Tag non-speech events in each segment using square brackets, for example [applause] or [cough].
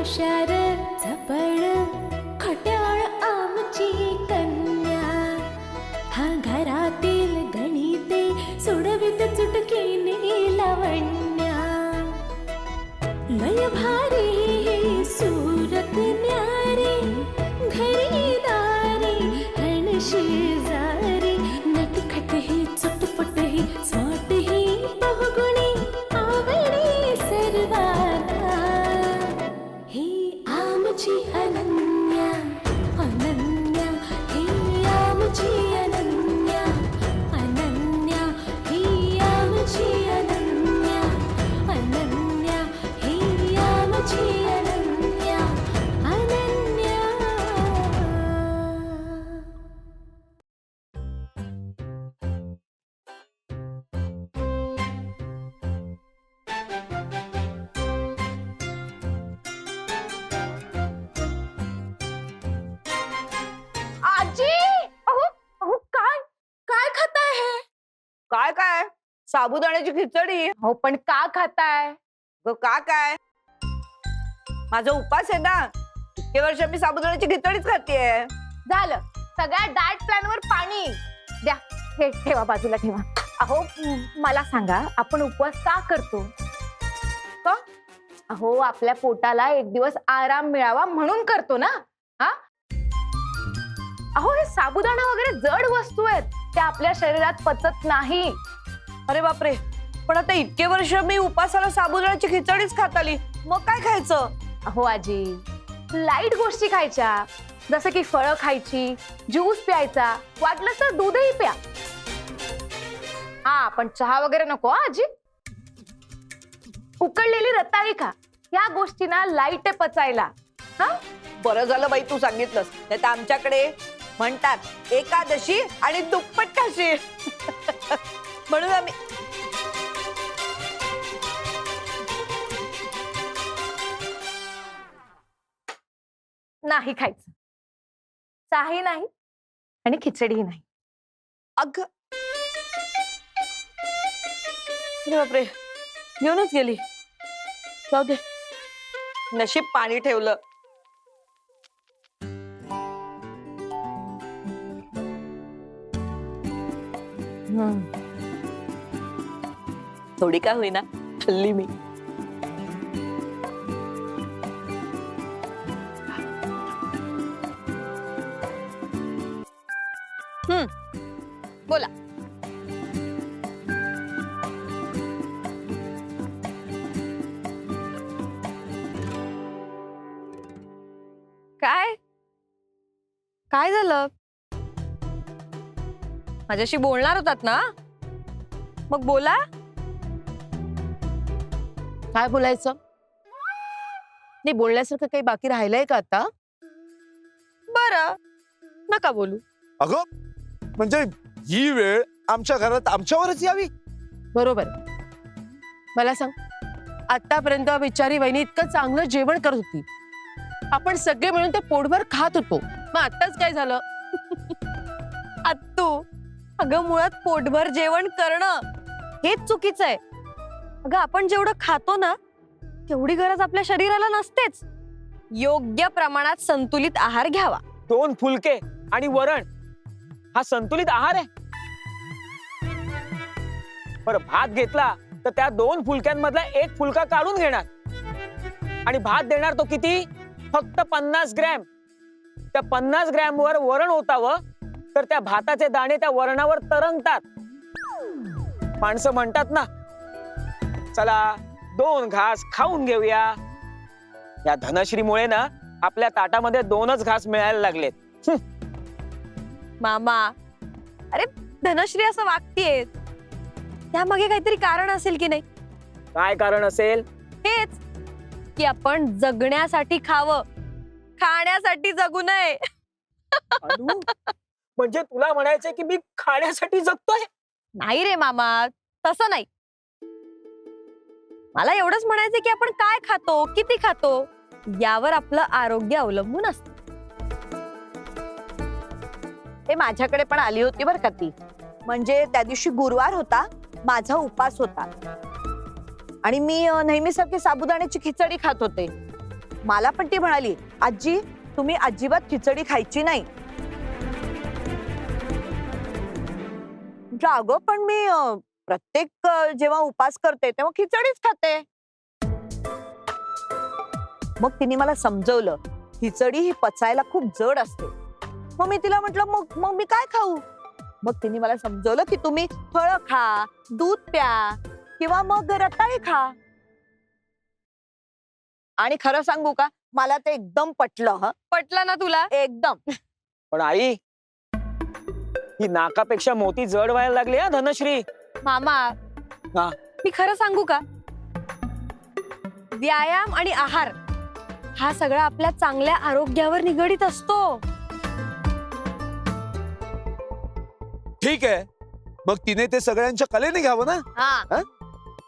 हुशार साबुदाण्याची खिचडी. हो पण का खाताय? का काय? माझा उपास आहे ना. इतके वर्ष मी साबुदाण्याची खिचडीच खातीये. झालं. सगळ्या डाएट प्लॅन वर पाणी. द्या. हे ठेवा बाजूला ठेवा. अहो म- मला सांगा आपण उपवास का करतो? का? अहो आपल्या पोटाला एक दिवस आराम मिळावा म्हणून करतो ना. हा? अहो हे साबुदाणा वगैरे जड वस्तू आहेत. त्या आपल्या शरीरात पचत नाही. अरे बापरे. पण आता इतके वर्ष मी उपासाला साबुदाण्याची खिचडीच खात आली. मग काय खायचं? अहो आजी लाइट गोष्टी खायच्या. जसं की फळं खायची ज्यूस प्यायचा वाटलं तर दूधही प्या. हा पण चहा वगैरे नको हा आजी. उकडलेली रताळी खा. या गोष्टींना लाइट आहे पचायला. हा? बरं झालं बाई तू सांगितलंस. नाही तर आमच्याकडे म्हणतात एकादशी आणि दुप्पट काशी [laughs] म्हणून आम्ही नाही खायचं. चहाही नाही आणि खिचडीही नाही. अग बापरे घेऊनच गेली. जाऊ दे. नशीब पाणी ठेवलं. थोडी का होईना. खाल्ली मी. बोला. काय? काय झालं? माझ्याशी बोलणार होतात ना? मग बोला. काय बोलायचं? नाही बोलण्यासारखं काही बाकी राहिलंय का आता? बर. नका बोलू. अगं म्हणजे ही वेळ आमच्या घरात आमच्यावरच यावी? बरोबर. मला सांग आतापर्यंत बिचारी वहिनी इतकं चांगलं जेवण करत होती. आपण सगळे मिळून ते पोटभर खात होतो. मग आताच काय झालं? आत्तू अगं मुळात पोटभर जेवण करणं हेच चुकीचं आहे. अगं आपण जेवढं खातो ना तेवढी गरज आपल्या शरीराला नसतेच. योग्य प्रमाणात संतुलित आहार घ्यावा. दोन फुलके आणि वरण. हा संतुलित आहार आहे. बरं भात घेतला तर त्या दोन फुलक्यांमधला एक फुलका काढून घेणार. आणि भात देणार तो किती? फक्त पन्नास ग्रॅम. त्या पन्नास ग्रॅम वर वरण ओतावं तर त्या भाताचे दाणे त्या वरणावर तरंगतात. माणसं म्हणतात ना चला दोन घास खाऊन घेऊया. या धनश्रीमुळे ना आपल्या ताटामध्ये दोनच घास मिळायला लागलेत. मामा अरे धनश्री असं वागतीये त्यामागे काहीतरी कारण असेल की नाही? काय कारण असेल? हेच की आपण जगण्यासाठी खावं. खाण्यासाठी जगू नये. म्हणजे तुला म्हणायचंय की मी खाण्यासाठी जगतोय? नाही रे मामा तसं नाही. मला एवढंच म्हणायचं की आपण काय खातो किती खातो यावर आपलं आरोग्य अवलंबून असतं. ते माझ्याकडे पण आली होती बरं का ती. म्हणजे त्या दिवशी गुरुवार होता माझा उपास होता. आणि मी नेहमीसारखी साबुदाण्याची खिचडी खात होते. मला पण ती म्हणाली आजी तुम्ही अजिबात खिचडी खायची नाही. अगं पण मी प्रत्येक जेव्हा उपास करते तेव्हा खिचडीच खाते. मग तिने मला समजवलं खिचडी ही पचायला खूप जड असते. मग मी तिला म्हटलं मग मग मी काय खाऊ? मग तिने मला समजवलं की तुम्ही फळं खा दूध प्या किंवा मग रताळी खा. आणि खरं सांगू का मला ते एकदम पटलं ह. पटलं ना तुला? एकदम. पण आई ही नाकापेक्षा मोती जड व्हायला लागली हा धनश्री. मामा हा. मी खरं सांगू का? व्यायाम आणि आहार हा सगळा आपल्या चांगल्या आरोग्यावर निगडीत असतो. ठीक आहे. मग तिने ते सगळ्यांच्या कलेने घ्यावं ना? हा.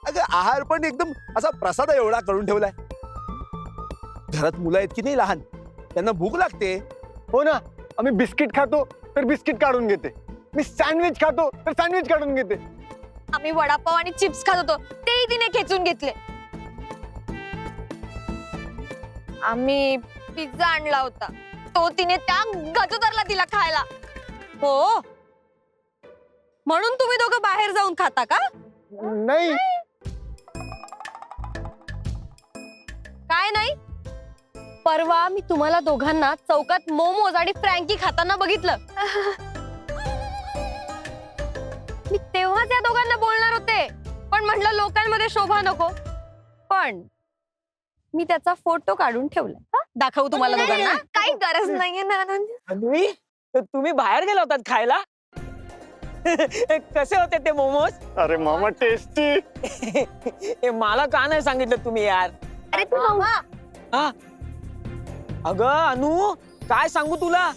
अगं आहार पण एकदम असा प्रसाद एवढा करून ठेवलाय. घरात मुलं आहेत की नाही लहान? त्यांना भूक लागते? हो ना. आम्ही बिस्किट खातो तर बिस्किट काढून घेते. मी सँडविच खातो तर सँडविच काढून घेते. आम्ही वडापाव आणि चिप्स खात होतो. तेही तिने खेचून घेतले. आम्ही पिझ्झा आणला होता. तो तिने त्या गजोदरला दिला खायला. हो? म्हणून तुम्ही दोघं बाहेर जाऊन खाता का? नाही. काय नाही? परवा मी तुम्हाला दोघांना चौकात मोमोज आणि फ्रँकी खाताना बघितलं. [laughs] मी तेव्हाच या दोघांना बोलणार होते. पण म्हटलं लोकांमध्ये शोभा नको. पण मी त्याचा फोटो काढून ठेवलाय. हं? दाखवू तुम्हाला दोघांना? काही गरज नाहीये ना अन्वी तर तुम्ही बाहेर गेला होतात खायला? कसे होते ते मोमोज? अरे मामा टेस्टी हे मला का नाही सांगितलं तुम्ही यार? अरे तू हा? अगं अनु काय सांगू तुला?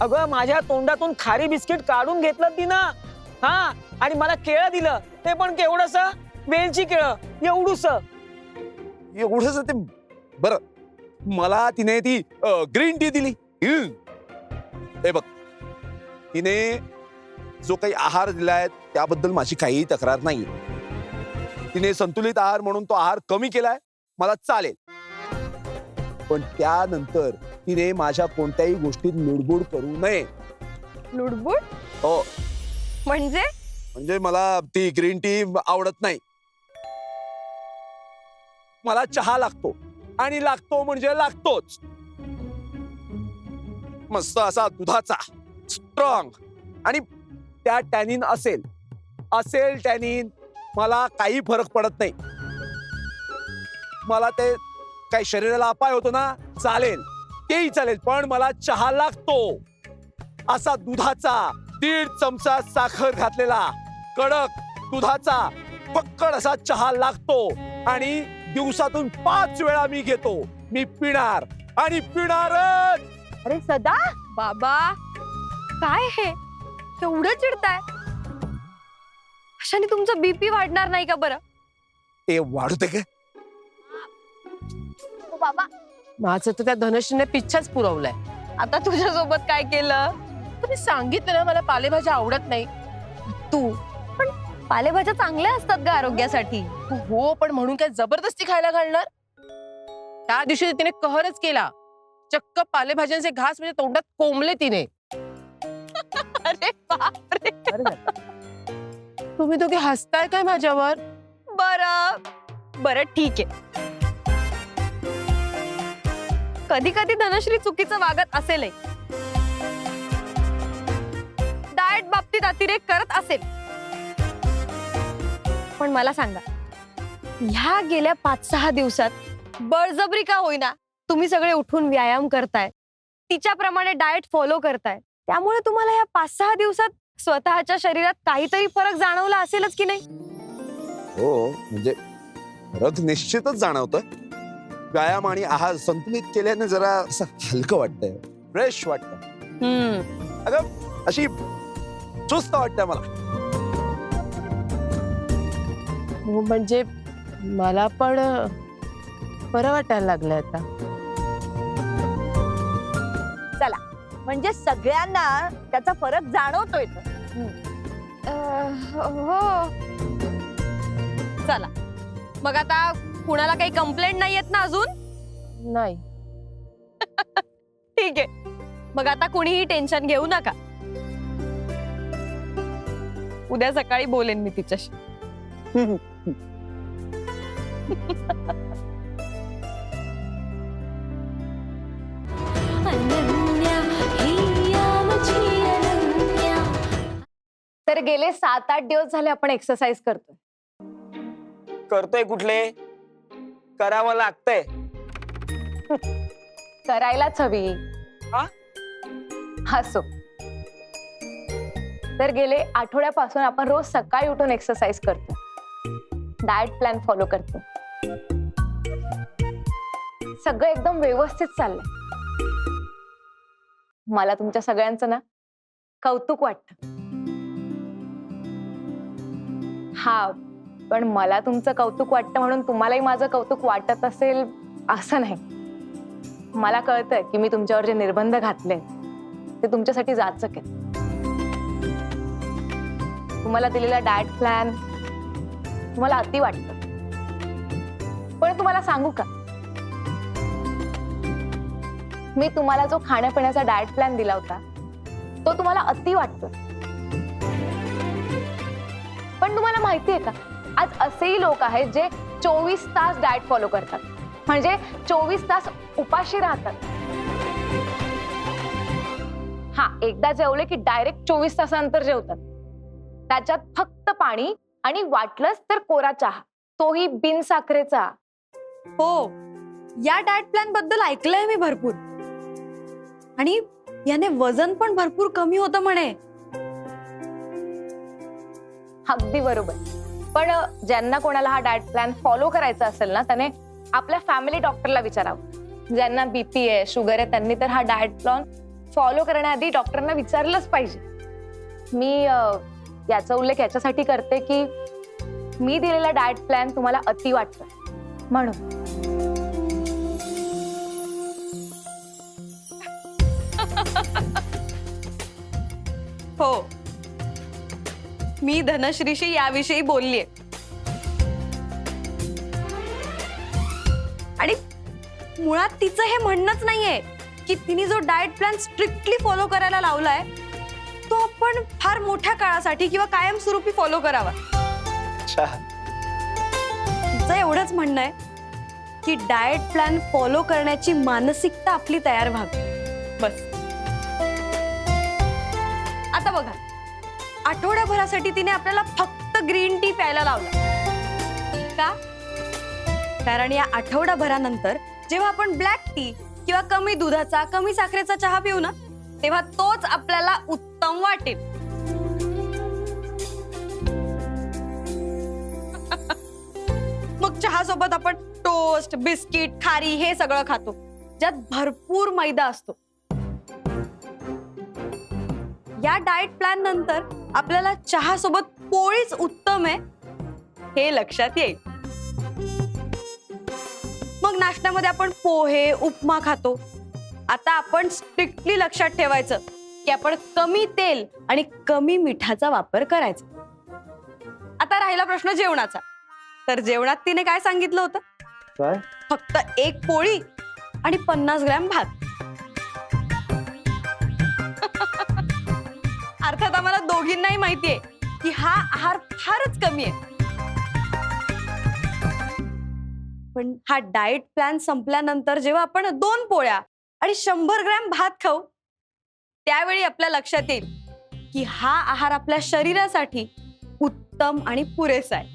अगं माझ्या तोंडातून खारी बिस्किट काढून घेतलं तिनं. हा आणि मला केळं दिलं. ते पण केवढस वेलची केळं. एवढूस. एवढंच ते बर. मला तिने ती ग्रीन टी दिली. हे. बघ. तिने जो काही आहार दिलाय त्याबद्दल माझी काही तक्रार नाही तिने संतुलित आहार म्हणून तो आहार कमी केलाय मला चालेल. पण त्यानंतर तिने माझ्या कोणत्याही गोष्टीत लुडबुड करू नये. लुडबुड? हो. म्हणजे? म्हणजे मला ती ग्रीन टी आवडत नाही. मला चहा लागतो. आणि लागतो म्हणजे लागतोच. मस्त असा दुधाचा. स्ट्रॉंग आणि त्या टॅनिन असेल असेल टॅनिन मला काही फरक पडत नाही. मला ते काही शरीराला अपाय होतो ना चालेल. तेही चालेल पण मला चहा लागतो. असा दुधाचा. दीड चमचा साखर घातलेला. कडक दुधाचा पक्कड असा चहा लागतो आणि दिवसातून पाच वेळा मी घेतो. मी पिणार आणि पिणारच! अरे सदा बाबा काय हे? एवढं चिडताय? अशाने तुमचं बीपी वाढणार नाही का बरं? ते वाढू दे काय हो बाबा माझं तर त्या धनश्रीने पिच्छाच पुरवलाय. आता तुझ्या सोबत काय केलं? तुम्ही सांगितलं ना मला पालेभाज्या आवडत नाही. तू? पण पालेभाज्या चांगल्या असतात ग आरोग्यासाठी. हो पण म्हणून काय जबरदस्ती खायला घालणार? त्या दिवशी तिने कहरच केला. चक्क पालेभाज्यांचे घास म्हणजे तोंडात कोंबले तिने. [laughs] अरे बापरे. तुम्ही दोघे हसताय काय माझ्यावर? बर. बर ठीक आहे. कधी कधी धनश्री चुकीचं वागत असेल बाबतीत अतिरेक करत असेल. पण मला सांगा ह्या गेल्या पाच सहा दिवसात बळजबरी का होईना तुम्ही सगळे उठून व्यायाम करताय तिच्याप्रमाणे डाएट फॉलो करताय त्यामुळे तुम्हाला या पाच सहा दिवसात स्वतःच्या शरीरात काहीतरी फरक जाणवला असेलच की नाही? हो म्हणजे फरक निश्चितच जाणवतोय. व्यायाम आणि आहार संतुलित केल्याने जरा असं हलकं वाटतंय फ्रेश वाटतं अशी चुस्त वाटतंय मला. हो, म्हणजे मला पण बरं वाटायला लागलंय आता. म्हणजे सगळ्यांना त्याचा फरक जाणवतोय तर. हो. चला. मग आता कुणाला काही कंप्लेंट नाही येत ना अजून? नाही. [laughs] ठीक आहे. मग आता कुणीही टेन्शन घेऊ नका. उद्या सकाळी बोलेन मी तिच्याशी. अनन्या हिया माझी अनन्या तर गेले सात आठ दिवस झाले आपण एक्सरसाइज करतोय. करतोय कुठले? करावं लागतंय. करायलाच हवी. हा? हसो. तर गेले आठवड्यापासून आपण रोज सकाळी उठून एक्सरसाइज करतो. डाएट प्लॅन फॉलो करतो. सगळं एकदम व्यवस्थित चाललंय. मला तुमच्या सगळ्यांचं ना कौतुक वाटत. हा पण मला तुमचं कौतुक वाटतं म्हणून तुम्हालाही माझं कौतुक वाटत असेल असं नाही. मला कळतंय की मी तुमच्यावर जे निर्बंध घातले ते तुमच्यासाठी जाचक आहेत. तुम्हाला दिलेला डायट प्लॅन तुम्हाला अति वाटत. पण तुम्हाला सांगू का? मी तुम्हाला जो खाण्यापिण्याचा डाएट प्लॅन दिला होता तो तुम्हाला अति वाटतो. पण तुम्हाला माहितीये का? आज असेही लोक आहेत जे चोवीस तास डाएट फॉलो करतात. म्हणजे चोवीस तास उपाशी राहतात. हा एकदा जेवले की डायरेक्ट चोवीस तासानंतर जेवतात. त्याच्यात फक्त पाणी आणि वाटलंच तर कोरा चहा. तोही बिन साखरेचा हो. या डाएट प्लॅनबद्दल ऐकलंय मी भरपूर. आणि याने वजन पण भरपूर कमी होतं म्हणे. अगदी बरोबर. पण ज्यांना कोणाला हा डाएट प्लॅन फॉलो करायचा असेल ना त्याने आपल्या फॅमिली डॉक्टरला विचारावं. ज्यांना बीपी आहे शुगर आहे त्यांनी तर हा डाएट प्लॅन फॉलो करण्याआधी डॉक्टरांना विचारलंच पाहिजे. मी याचा उल्लेख याच्यासाठी करते की मी दिलेला डाएट प्लॅन तुम्हाला अति वाटतं. म्हणून. [laughs] हो. मी धनश्रीशी याविषयी बोललीये. आणि मुळात तिचं हे म्हणणंच नाहीये की तिने जो डाएट प्लॅन स्ट्रिक्टली फॉलो करायला लावलाय तो आपण फार मोठ्या काळासाठी किंवा कायमस्वरूपी फॉलो करावा. तिचं एवढंच म्हणणं आहे की डाएट प्लॅन फॉलो करण्याची मानसिकता आपली तयार व्हावी. बस. आता बघा. आठवड्याभरासाठी तिने आपल्याला फक्त ग्रीन टी प्यायला लावला. का? कारण या आठवड्याभरानंतर जेव्हा आपण ब्लॅक टी किंवा कमी दुधाचा कमी साखरेचा चहा पिऊ ना तेव्हा तोच आपल्याला उत्तम वाटेल. मग चहा सोबत आपण टोस्ट बिस्किट खारी हे सगळं खातो. ज्यात भरपूर मैदा असतो. या डाएट प्लॅन नंतर आपल्याला चहा सोबत पोळीच उत्तम आहे हे लक्षात येईल. मग नाश्त्यामध्ये आपण पोहे उपमा खातो. आता आपण स्ट्रिक्टली लक्षात ठेवायचं. की आपण कमी तेल आणि कमी मिठाचा वापर करायचा. आता राहिला प्रश्न जेवणाचा. तर जेवणात तिने काय सांगितलं होतं? काय? फक्त एक पोळी आणि पन्नास ग्रॅम भात. [laughs] अर्थात आम्हाला दोघींनाही माहितीये की हा आहार फारच कमी आहे. पण हा डाएट प्लॅन संपल्यानंतर जेव्हा आपण दोन पोळ्या आणि शंभर ग्रॅम भात खाऊ त्यावेळी आपल्या लक्षात येईल की हा आहार आपल्या शरीरासाठी उत्तम आणि पुरेसा आहे.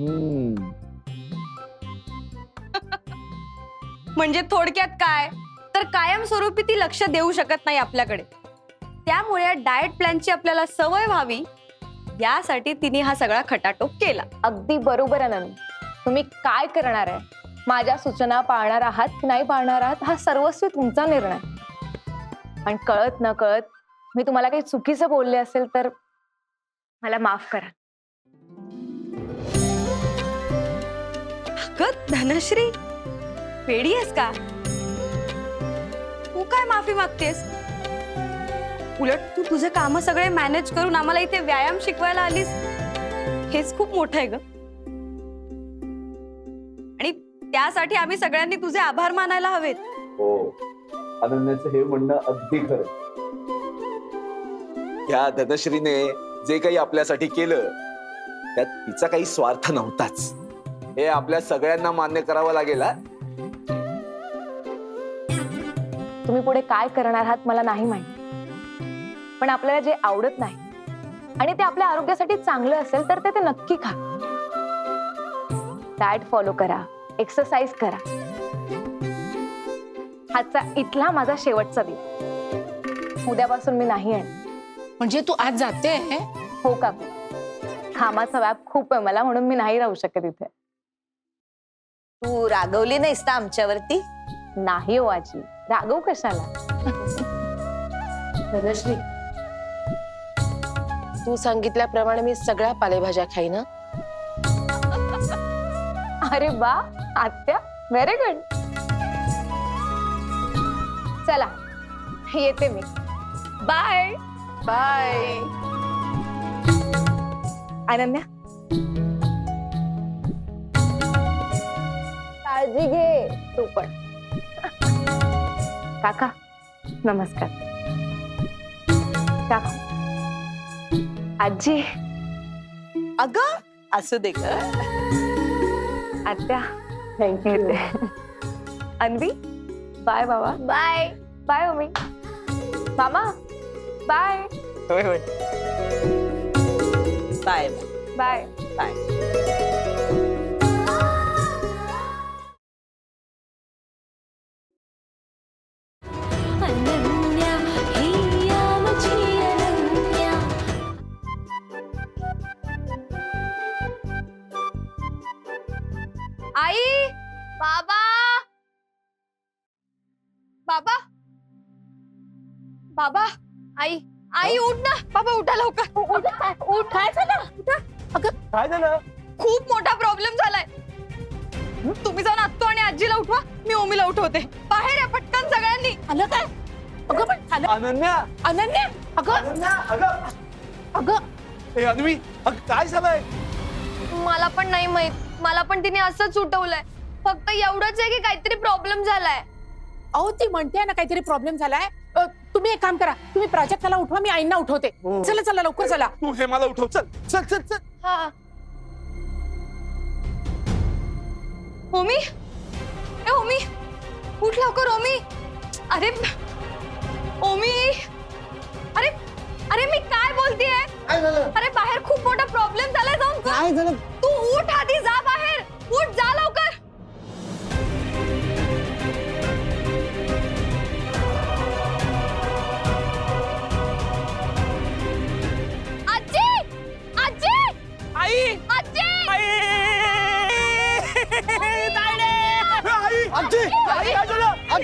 [laughs] म्हणजे थोडक्यात काय? तर कायमस्वरूपी ती लक्ष देऊ शकत नाही आपल्याकडे. त्यामुळे डाएट प्लॅनची आपल्याला सवय व्हावी. यासाठी तिने हा सगळा खटाटोप केला. अगदी बरोबर आनंद तुम्ही काय करणार आहे? माझ्या सूचना पाळणार आहात की नाही पाळणार आहात? हा सर्वस्वी तुमचा निर्णय. पण कळत न कळत मी तुम्हाला काही चुकीचं बोलले असेल तर मला माफ करा. अगं धनश्री वेडी आहेस का? तू काय माफी मागतेस? उलट तू तुझे काम सगळे मॅनेज करून आम्हाला इथे व्यायाम शिकवायला आलीस? हेच खूप मोठं आहे ग. त्यासाठी आम्ही सगळ्यांनी तुझे आभार मानायला हवेत. हो. अनन्याचं हे म्हणणं अगदी खरं. ह्या धनश्रीने जे काही आपल्यासाठी केलं त्यात तिचा काही स्वार्थ नव्हताच. हे आपल्या सगळ्यांना मान्य करावं लागेल तुम्ही पुढे काय करणार आहात मला नाही माहिती. पण आपल्याला जे आवडत नाही आणि ते आपल्या आरोग्यासाठी चांगलं असेल तर ते ते नक्की खा. डाएट फॉलो करा एक्सरसाइज करा. आजचा इथला माझा शेवटचा दिवस. उद्यापासून मी नाही येणार. म्हणजे तू आज जाते? हो काकू कामाचा व्याप खूप आहे मला म्हणून मी नाही राहू शकत इथे. तू रागवली नाहीस ना आमच्यावरती? नाही हो आजी. रागव कशाला? धनश्री तू सांगितल्याप्रमाणे मी सगळ्या पालेभाज्या खाईन? अरे बा आत्या व्हेरी गुड. चला येते मी. Bye bye Ananya. काळजी घे तू पण. काका नमस्कार. काका. आजी. अग असू दे ग. आत्या. Thank you Anvi. बाय बाबा. बाय बाय मम्मी मामा bye bye bye bye Ananya Hiya मुझी अनन्या आई बाबा बाबा बाबा आई आई उठ ना. बाबा उठा लवकर. उठ. काय झालं? काय झालं? खूप मोठा प्रॉब्लेम झालाय. तुम्ही जाऊन आत्तो आणि आजीला उठवा. मी ओमीला उठवते. बाहेर या पटकन सगळ्यांनी. आलं काय? अगं पण आलं अनन्या. अनन्या? अगं. अनन्या अगं. अगं. ए अन्वी अगं काय झालंय? मला पण नाही माहीत. मला पण तिने असंच उठवलंय. फक्त एवढंच आहे की काहीतरी प्रॉब्लेम झालाय. अहो ती म्हणते ना काहीतरी प्रॉब्लेम झालाय. अ, तुम्ही एक काम करा. तुम्ही प्राजक्ताला उठवा मी आईंना उठवते. हो. चला चला लवकर चला. तू हे मला उठव. चल चल चल चल. हा. ओमी? ए ओमी? उठ लवकर ओमी. अरे ओमी. अरे अरे मी काय बोलतीये? काय झालं? अरे बाहेर खूप मोठा प्रॉब्लेम झालाय जाऊन बघ. काय झालं? तू उठ आधी जा बाहेर. उठ जा लवकर.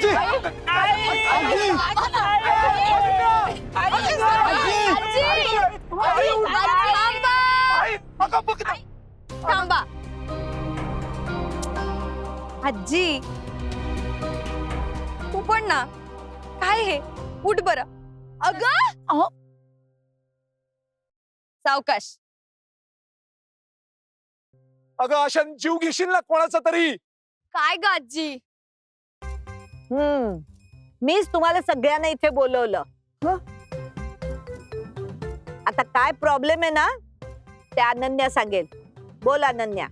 काय झालं आजी। आई! आजी थांबा आजी तू पण ना। काय हे? उठ बर। अग! सावकाश। अगं अशान जीव घेशील ना कोणाचा तरी? काय ग आजी? हम्म. मीच तुम्हाला सगळ्यांना इथे बोलवलं. हं? आता काय प्रॉब्लेम आहे ना ते अनन्या सांगेल. बोल अनन्या.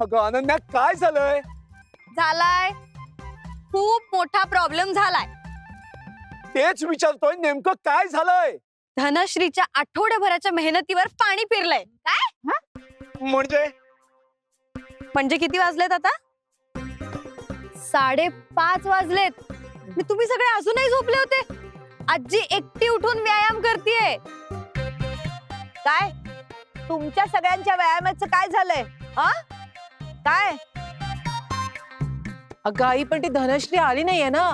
अगं अनन्या काय झालंय? झालाय. खूप मोठा प्रॉब्लेम झालाय. तेच विचारतोय नेमकं काय झालंय? धनश्रीच्या आठवड्याभराच्या मेहनतीवर पाणी फिरलंय काय? म्हणजे? म्हणजे किती वाजलेत आता? साडेपाच वाजलेत. मी तुम्ही सगळे अजूनही झोपले होते. आजी एकटी उठून व्यायाम करतेय. काय? तुमच्या सगळ्यांच्या व्यायामाचं काय झालंय? हा? काय? अगं आई पण ती धनश्री आली नाहीये ना.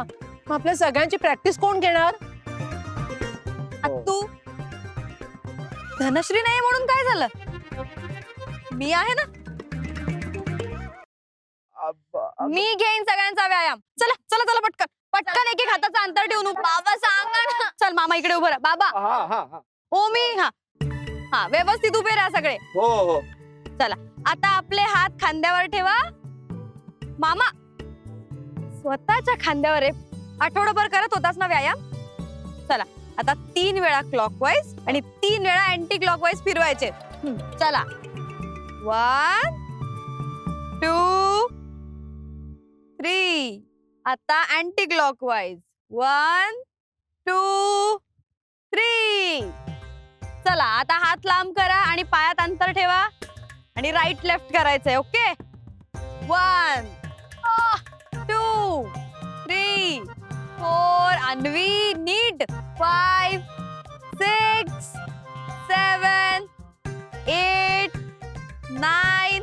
मग आपल्या सगळ्यांची प्रॅक्टिस कोण घेणार? तू? धनश्री नाही म्हणून काय झालं? मी आहे ना? मी घेईन सगळ्यांचा व्यायाम. चला चला चला पटकन. पटकन एक एक हाताचं अंतर ठेवून उभं. बाबा सांगा ना. चल मामा इकडे उभं राहा. बाबा. हा हा हा. ओ मी हा. हा व्यवस्थित उभे राहा सगळे. हो हो. आता आपले हात खांद्यावर ठेवा. मामा स्वतःच्या खांद्यावर आहे आठवडाभर करत होतास ना व्यायाम? चला. आता तीन वेळा क्लॉकवाईज आणि तीन वेळा अँटी क्लॉकवाईज फिरवायचे चला. वन टू थ्री आता anti clockwise one two three चला आता हात लांब करा आणि पायात अंतर ठेवा आणि राईट लेफ्ट करायचंय okay one two three four Anvi नीट five six seven eight nine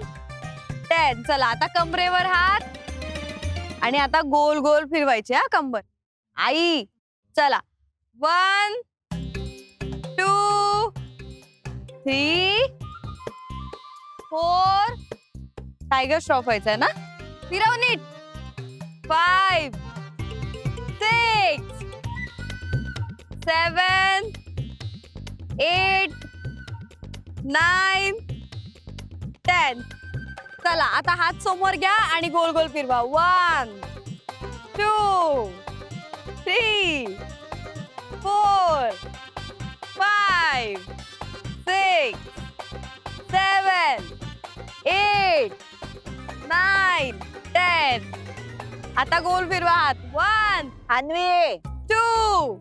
ten चला आता कमरेवर हात. आणि आता गोल गोल फिरवायची हा कंबर. आई चला. One two three four. Tiger Shroff व्हायचा ना? फिरव नीट. Five six seven eight nine ten. चला आता हात समोर घ्या आणि गोल गोल फिरवा. One two three four five six seven eight nine ten आता गोल फिरवा हात. वन अन्वी. टू